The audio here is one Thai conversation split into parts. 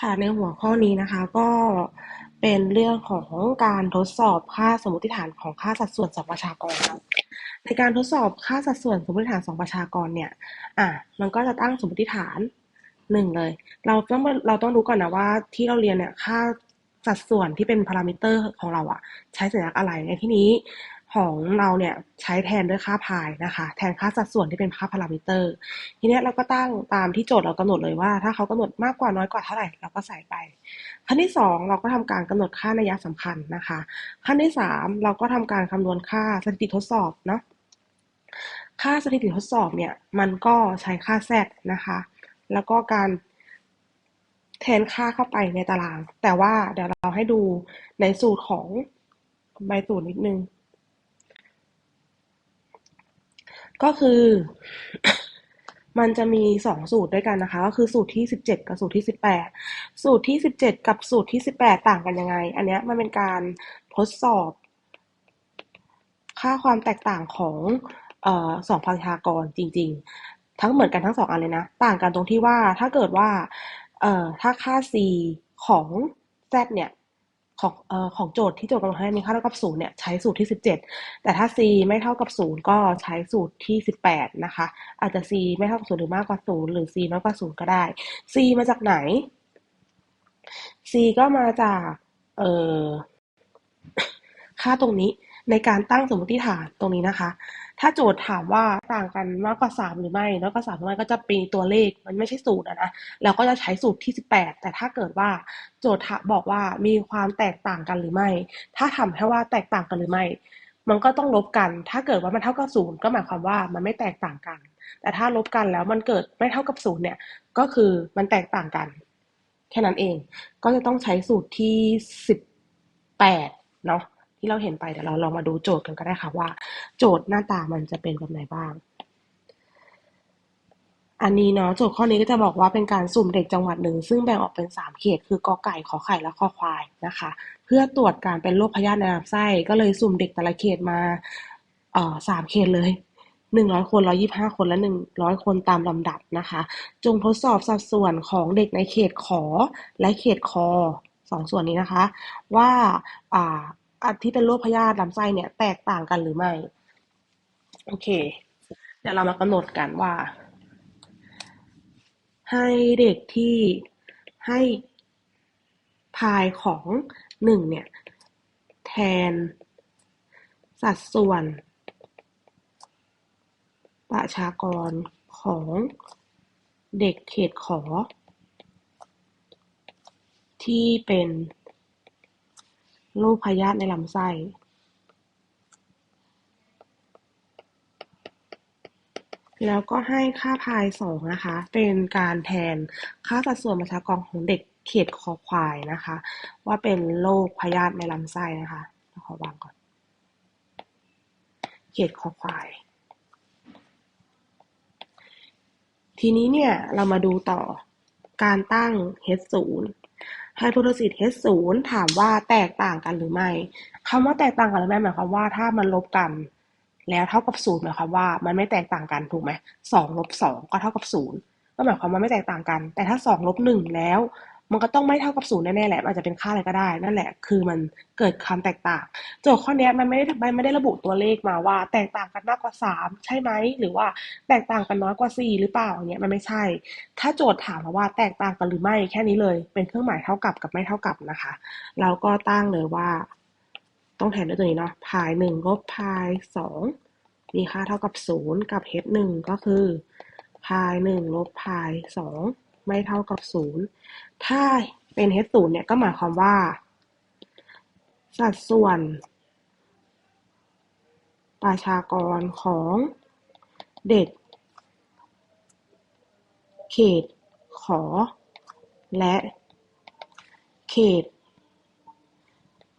ค่ะในหัวข้อนี้นะคะก็เป็นเรื่องของการทดสอบค่าสมมติฐานของค่าสัดส่วนสองประชากรครับในการทดสอบค่าสัดส่วนสมมติฐานสองประชากรเนี่ยอะมันก็จะตั้งสมมติฐานหนึ่งเลย เราต้องเราต้องรู้ก่อนนะว่าที่เราเรียนเนี่ยค่าสัดส่วนที่เป็นพารามิเตอร์ของเราอะใช้สัญลักษณ์อะไรในที่นี้ ของเราเนี่ยใช้แทนด้วยค่าพายนะคะ แทนค่าสัดส่วนที่เป็นค่าพารามิเตอร์ ทีนี้เราก็ตั้งตามที่โจทย์เรากำหนดเลยว่า ถ้าเขากำหนดมากกว่าน้อยกว่าเท่าไหร่เราก็ใส่ไป ขั้นที่ 2 เราก็ทำการกำหนดค่านัยสำคัญนะคะ ขั้นที่ 3 เราก็ทำการคำนวณค่าสถิติทดสอบเนาะค่าสถิติทดสอบเนี่ยมันก็ใช้ค่า z นะคะ แล้วก็การแทนค่าเข้าไปในตาราง แต่ว่าเดี๋ยวเราให้ดูในสูตรของใบสูตรนิดนึง ก็คือ มันจะมีสองสูตรด้วยกันนะคะ ก็คือสูตรที่สิบเจ็ดกับสูตรที่สิบแปดสูตรที่สิบเจ็ดกับสูตรที่สิบแปดต่างกันยังไง อันนี้มันเป็นการทดสอบ ค่าความแตกต่างของสองพันธากรจริง ๆ ทั้งเหมือนกันทั้งสองอันเลยนะ ต่างกันตรงที่ว่าถ้าเกิดว่าถ้าค่า c ของ z เนี่ย ของเอ่อของโจทย์ที่โจทย์กำหนดให้มีค่าเท่ากับศูนย์เนี่ยใช้สูตรที่ 17 แต่ถ้า c ไม่เท่ากับศูนย์ก็ใช้สูตรที่ 18 นะคะ อาจจะ c ไม่เท่ากับศูนย์หรือมากกว่าศูนย์หรือ c น้อยกว่าศูนย์ก็ได้ c มาจากไหน c ก็มาจากเอ่อค่าตรงนี้ในการตั้งสมมติฐานตรงนี้นะคะ ถ้าโจทย์ถามว่าต่างกันมากกว่าสามหรือไม่น้อยกว่าสามหรือไม่ก็จะเป็นตัวเลขมันไม่ใช่สูตรนะ เราก็จะใช้สูตรที่สิบแปดแต่ถ้าเกิดว่าโจทย์บอกว่ามีความแตกต่างกันหรือไม่ ถ้าทำแค่ว่าแตกต่างกันหรือไม่ มันก็ต้องลบกัน ถ้าเกิดว่ามันเท่ากับศูนย์ก็หมายความว่ามันไม่แตกต่างกัน แต่ถ้าลบกันแล้วมันเกิดไม่เท่ากับศูนย์เนี่ย ก็คือมันแตกต่างกัน แค่นั้นเอง ก็จะต้องใช้สูตรที่สิบแปดเนาะ ที่เราเห็นไปเดี๋ยวเราลองมาดูโจทย์กันก็ได้ค่ะว่า โจทย์หน้าตามันจะเป็นแบบไหนบ้าง อันนี้เนาะโจทย์ข้อนี้ก็จะบอกว่าเป็นการสุ่มเด็กจังหวัดหนึ่ง ซึ่งแบ่งออกเป็น 3 เขต คือกอไก่ขอไข่และขอควายนะคะ เพื่อตรวจการเป็นโรคพยาธิในลำไส้ก็เลยสุ่มเด็กแต่ละเขตมาสามเขตเลยหนึ่งร้อยคนร้อยี่ห้าคนและหนึ่งร้อยคนตามลำดับนะคะ จงทดสอบสัดส่วนของเด็กในเขตขอและเขตคอสองส่วนนี้นะคะ ว่า อันที่เป็นโรคพยาธิลำไส้เนี่ยแตกต่างกันหรือไม่ โอเค เดี๋ยวเรามากำหนดกันว่า ให้เด็กที่ให้พายของหนึ่งเนี่ย แทน สัดส่วน ประชากรของเด็กเขตขอ ที่เป็น โรคพยาธิในลำไส้แล้วก็ให้ค่าพายสองนะคะ เป็นการแทนค่าสัดส่วนประชากรของเด็กเขตคอควายนะคะ ว่าเป็นโรคพยาธิในลำไส้นะคะขอวางก่อน เขตคอควาย ทีนี้เนี่ยเรามาดูต่อการตั้ง H0 ไฮโพเทซิส H ศูนย์ถามว่าแตกต่างกันหรือไม่คำว่าแตกต่างกันหรือไม่หมายความว่าถ้ามันลบกัน แล้วเท่ากับศูนย์หมายความว่ามันไม่แตกต่างกันถูกไหมสองลบสองก็เท่ากับศูนย์ก็หมายความว่าไม่แตกต่างกัน แต่ถ้าสองลบหนึ่งแล้ว มันก็ต้องไม่เท่ากับศูนย์แน่ๆแหละอาจจะเป็นค่าอะไรก็ได้ นั่นแหละ คือมันเกิดความแตกต่าง โจทย์ข้อนี้มันไม่ได้มันไม่ได้ระบุตัวเลขมาว่า แตกต่างกันมากกว่าสามใช่ไหมหรือว่าแตกต่างกันน้อยกว่าสี่หรือเปล่าเนี่ยมันไม่ใช่ ถ้าโจทย์ถามมาว่าแตกต่างกันหรือไม่แค่นี้เลย เป็นเครื่องหมายเท่ากับกับไม่เท่ากับนะคะ เราก็ตั้งเลยว่า ต้องแทนด้วยตัวนี้เนาะพายหนึ่งลบพายสองมีค่าเท่ากับศูนย์กับเฮดหนึ่งก็คือพายหนึ่งลบพายสอง ไม่เท่ากับศูนย์ถ้าเป็น h ศูนย์เนี่ยก็หมายความว่า สัดส่วน ประชากรของเด็ก เขตขอ และเขต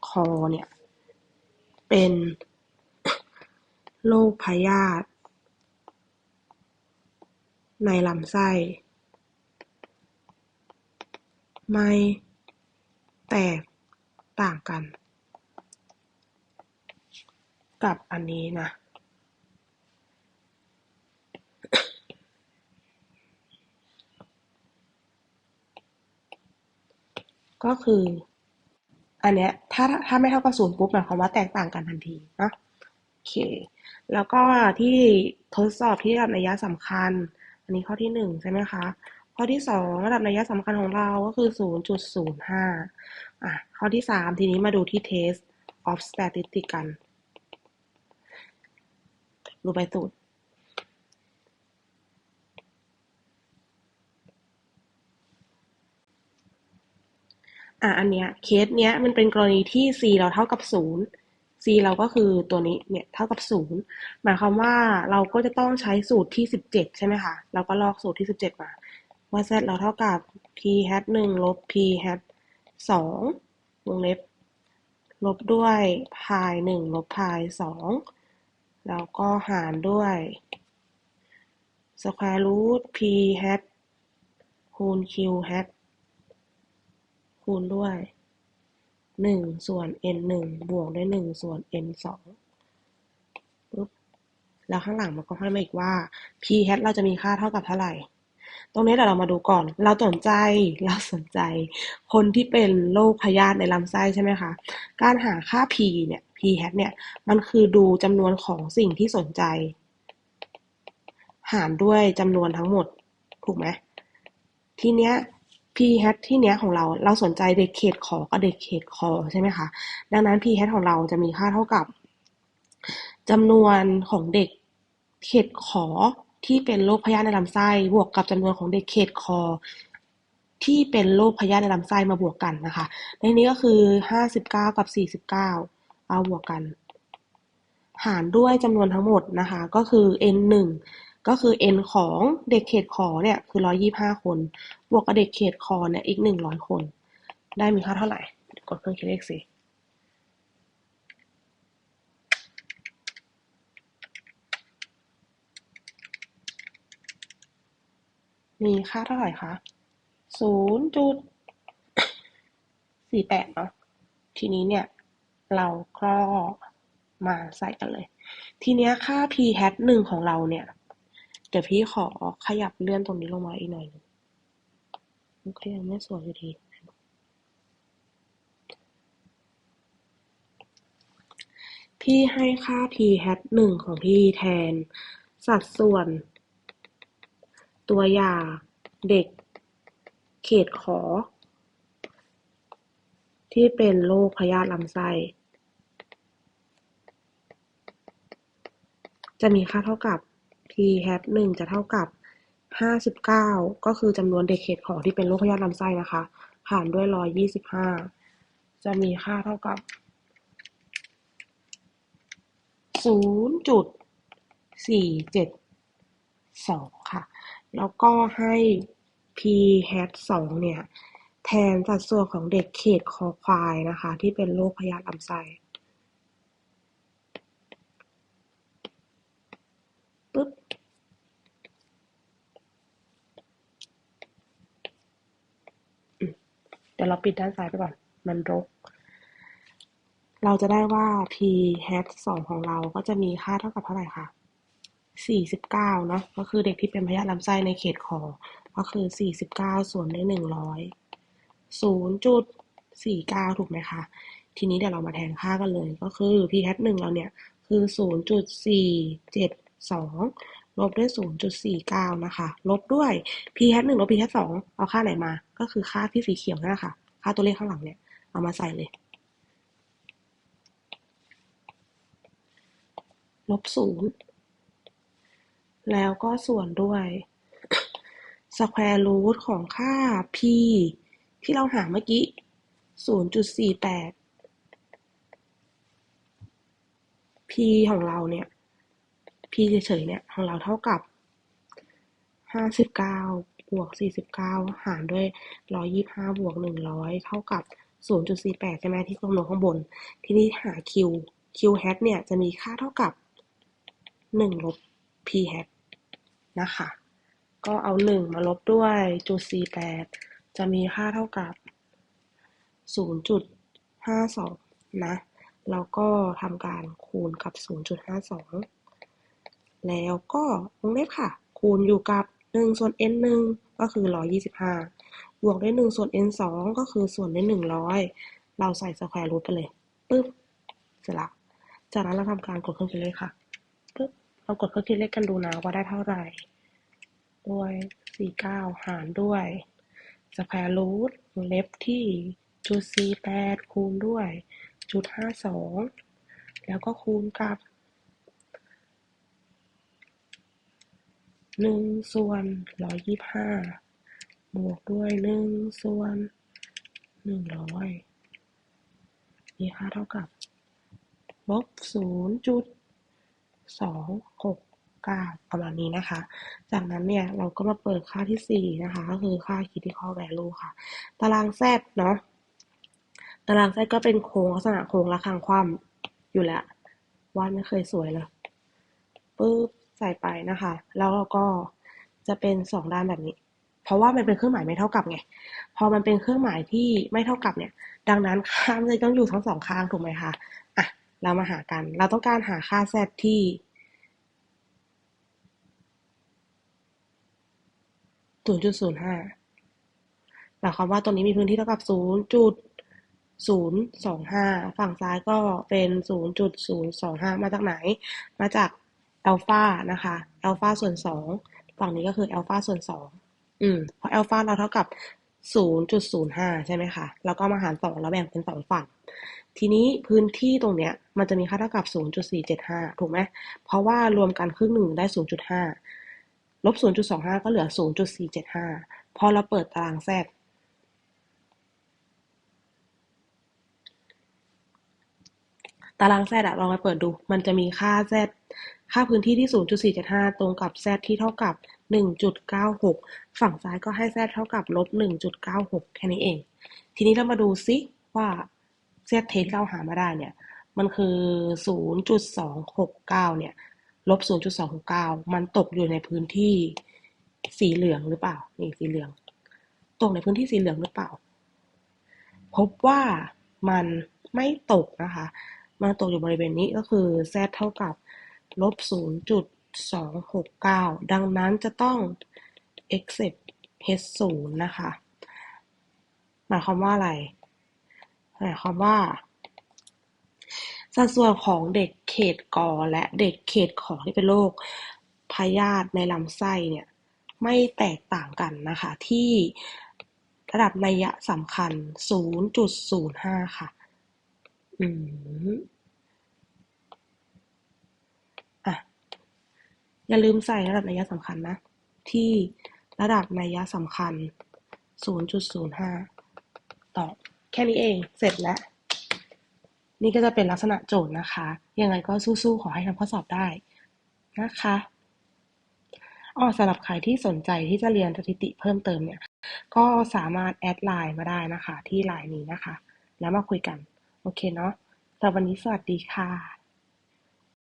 คอเนี่ย เป็นโรคพยาธิในลำไส้ ไม่แตกต่างกัน กับอันนี้นะ ก็คือ อันเนี้ยถ้าถ้าไม่เท่ากับศูนย์ปุ๊บหมายความว่าแตกต่างกันทันทีนะโอเค แล้วก็ที่ทดสอบที่ระดับนัยสำคัญ อันนี้ข้อที่หนึ่งใช่ไหมคะ ข้อที่สองระดับนัยสำคัญของเราก็คือศูนย์จุดศูนย์ห้าอะ ข้อที่สามทีนี้มาดูที่ test of statistics กัน ดูใบสูตร อะ อันเนี้ย เคสเนี้ยมันเป็นกรณีที่ c เราเท่ากับศูนย์ c เราก็คือตัวนี้เนี่ยเท่ากับศูนย์หมายความว่าเราก็จะต้องใช้สูตรที่สิบเจ็ดใช่ไหมคะ เราก็ลอกสูตรที่สิบเจ็ดมา ว่า z เราเท่ากับ p hat หนึ่งลบ p hat สองวงเล็บ ลบด้วยพายหนึ่งลบพายสองแล้วก็หารด้วย square root p hat คูณ q hat คูณด้วยหนึ่งส่วน n หนึ่งบวกด้วยหนึ่งส่วน n สองปุ๊บแล้วข้างหลังมันก็ให้มาอีกว่า p hat เราจะมีค่าเท่ากับเท่าไหร่ ตรงนี้เดี๋ยวเรามาดูก่อน เราสนใจเราสนใจ คนที่เป็นโรคพยาธิในลำไส้ใช่ไหมคะ การหาค่า p เนี่ย p hat เนี่ย มันคือดูจำนวนของสิ่งที่สนใจ หารด้วยจำนวนทั้งหมด ถูกไหมทีเนี้ย p hat ที่เนี้ยของเรา เราสนใจเด็กเขตขอกับเด็กเขตคอใช่ไหมคะ ดังนั้น p hat ของเราจะมีค่าเท่ากับจำนวนของเด็กเขตขอ ที่เป็นโรคพยาธิในลำไส้ บวกกับจำนวนของเด็กเขตคอ ที่เป็นโรคพยาธิในลำไส้มาบวกกันนะคะ ในนี้ก็คือห้าสิบเก้ากับสี่สิบเก้าเอาบวกกัน หารด้วยจำนวนทั้งหมดนะคะ ก็คือ n หนึ่งก็คือ n ของเด็กเขตขอเนี่ยคือร้อยี่ห้าคน บวกกับเด็กเขตคอเนี่ยอีกหนึ่งร้อยคน ได้มีค่าเท่าไหร่ กดเครื่องคิดเลขสิ มีค่าเท่าไหร่คะศูนย์จุดสี่แปดเนาะทีนี้เนี่ย เราก็มาใส่กันเลย ทีเนี้ยค่า p hat หนึ่งของเราเนี่ย เดี๋ยวพี่ขอขยับเลื่อนตรงนี้ลงมาอีกหน่อยหนึงมันก็ยังไม่สวยอยู่ดี พี่ให้ค่า p hat หนึ่งของพี่แทนสัดส่วน ตัวอย่าง เด็ก เขตขอ ที่เป็นโรคพยาธิลำไส้ จะมีค่าเท่ากับ p hat หนึ่งจะเท่ากับห้าสิบเก้าก็คือจำนวนเด็กเขตขอที่เป็นโรคพยาธิลำไส้นะคะหารด้วยร้อยยี่สิบห้าจะมีค่าเท่ากับศูนย์จุดสี่เจ็ดสองค่ะ แล้วก็ให้ p hat สองเนี่ย แทนสัดส่วนของเด็กเขตคอควายนะคะ ที่เป็นโรคพยาธิลำไส้ปึ๊บเดี๋ยวเราปิดด้านซ้ายไปก่อน มันรก เราจะได้ว่า p hat สองของเราก็จะมีค่าเท่ากับเท่าไหร่คะ สี่สิบเก้าเนาะก็คือเด็กที่เป็นพยาธิลำไส้ในเขตคอก็คือสี่สิบเก้าส่วนด้วยหนึ่งร้อยศูนย์จุดสี่เก้าถูกไหมคะ ทีนี้เดี๋ยวเรามาแทนค่ากันเลย ก็คือ p hat หนึ่งเราเนี่ยคือศูนย์จุดสี่เจ็ดสองลบด้วยศูนย์จุดสี่เก้านะคะ ลบด้วย p hat หนึ่งลบ p hat สองเอาค่าไหนมา ก็คือค่าที่สีเขียวนั่นแหละค่ะ ค่าตัวเลขข้างหลังเนี่ย เอามาใส่เลย ลบศูนย์ แล้วก็ส่วนด้วย square root ของค่า p ที่เราหาเมื่อกี้ศูนย์จุดสี่แปด p ของเราเนี่ย p เฉยๆเนี่ยของเราเท่ากับห้าสิบเก้าบวกสี่สิบเก้าหารด้วยร้อยยี่ห้าบวกหนึ่งร้อยเท่ากับศูนย์จุดสี่แปดใช่ไหมที่คำนวณข้างบน ทีนี้หา q q hat เนี่ยจะมีค่าเท่ากับหนึ่งลบ p hat นะคะ ก็เอาหนึ่งมาลบด้วยจุดสี่แปดจะมีค่าเท่ากับศูนย์จุดห้าสองนะ แล้วก็ทำการคูณกับศูนย์จุดห้าสองแล้วก็วงเล็บค่ะ คูณอยู่กับหนึ่งส่วน n หนึ่งก็คือร้อยยี่สิบห้าบวกด้วยหนึ่งส่วน n สองก็คือส่วนด้วยหนึ่งร้อยเราใส่สแควร์รูทไปเลยปึ๊บ เสร็จละจากนั้นเราทำการกดเครื่องคิดเลขค่ะ เรากดเครื่องคิดเลขกันดูนะว่าได้เท่าไหร่ ด้วยสี่เก้าหารด้วยสแควร์รูทเล็บที่จุดสี่แปดคูณด้วยจุดห้าสองแล้วก็คูณกับหนึ่งส่วนร้อยยี่ห้าบวกด้วยหนึ่งส่วนหนึ่งร้อยมีค่าเท่ากับลบศูนย์จุด สองหกเก้าประมาณนี้นะคะ จากนั้นเนี่ยเราก็มาเปิดค่าที่สี่นะคะ ก็คือค่า critical value ค่ะ ตารางแซดเนาะ ตารางแซดก็เป็นโค้งลักษณะโค้งระฆังคว่ำอยู่แล้ววาดไม่เคยสวยเลยปึ๊บใส่ไปนะคะ แล้วเราก็จะเป็นสองด้านแบบนี้ เพราะว่ามันเป็นเครื่องหมายไม่เท่ากับไง พอมันเป็นเครื่องหมายที่ไม่เท่ากับเนี่ย ดังนั้นค่ามันจะต้องอยู่ทั้งสองข้างถูกไหมคะอะ เรามาหากัน เราต้องการหาค่า z ที่ศูนย์จุดศูนย์ห้าหมายความว่าตรงนี้มีพื้นที่เท่ากับศูนย์จุดศูนย์สองห้าฝั่งซ้ายก็เป็นศูนย์จุดศูนย์สองห้ามาจากไหน มาจากอัลฟานะคะอัลฟาส่วนสองฝั่งนี้ก็คืออัลฟาส่วนสองอืมเพราะอัลฟาเราเท่ากับ ศูนย์จุดศูนย์ห้าใช่ไหมคะ แล้วก็มาหารสองแล้วแบ่งเป็นสองฝั่ง ทีนี้พื้นที่ตรงเนี้ยมันจะมีค่าเท่ากับ 0.475 ถูกไหม เพราะว่ารวมกันครึ่งหนึ่งได้ 0.5 ลบ 0.25 ก็เหลือ 0.475 พอเราเปิดตารางแทรกตารางแซดอะลองไปเปิดดู มันจะมีค่าแซด ค่าพื้นที่ที่ 0.475 ตรงกับแซดที่เท่ากับ 1.96 ฝั่งซ้ายก็ให้แซดเท่ากับลบ 1.96 แค่นี้เอง ทีนี้เรามาดูซิว่าแซดเทที่เราหามาได้เนี่ย มันคือ 0.269 เนี่ย ลบ 0.269 มันตกอยู่ในพื้นที่สีเหลืองหรือเปล่า นี่สีเหลือง ตกในพื้นที่สีเหลืองหรือเปล่า พบว่ามันไม่ตกนะคะ มันตกอยู่บริเวณนี้ก็คือ z เท่ากับ ลบ0.269ดังนั้นจะต้อง except h 0นะคะ หมายความว่าอะไร หมายความว่า สัดส่วนของเด็กเขตกอและเด็กเขตขอที่เป็นโรคพยาธิในลำไส้เนี่ย ไม่แตกต่างกันนะคะ ที่ระดับนัยยะสำคัญ 0.05 ค่ะ อืมอะ อย่าลืมใส่ระดับนัยยะสำคัญนะ ที่ระดับนัยยะสำคัญ 0.05 ต่อ แค่นี้เอง เสร็จแล้ว นี่ก็จะเป็นลักษณะโจทย์นะคะ ยังไงก็สู้ๆ ขอให้ทำข้อสอบได้นะคะอ๋อสำหรับใครที่สนใจที่จะเรียนสถิติเพิ่มเติมเนี่ย ก็สามารถแอดไลน์มาได้นะคะ ที่ไลน์นี้นะคะ แล้วมาคุยกัน โอเคเนาะสำหรับวันนี้สวัสดีค่ะ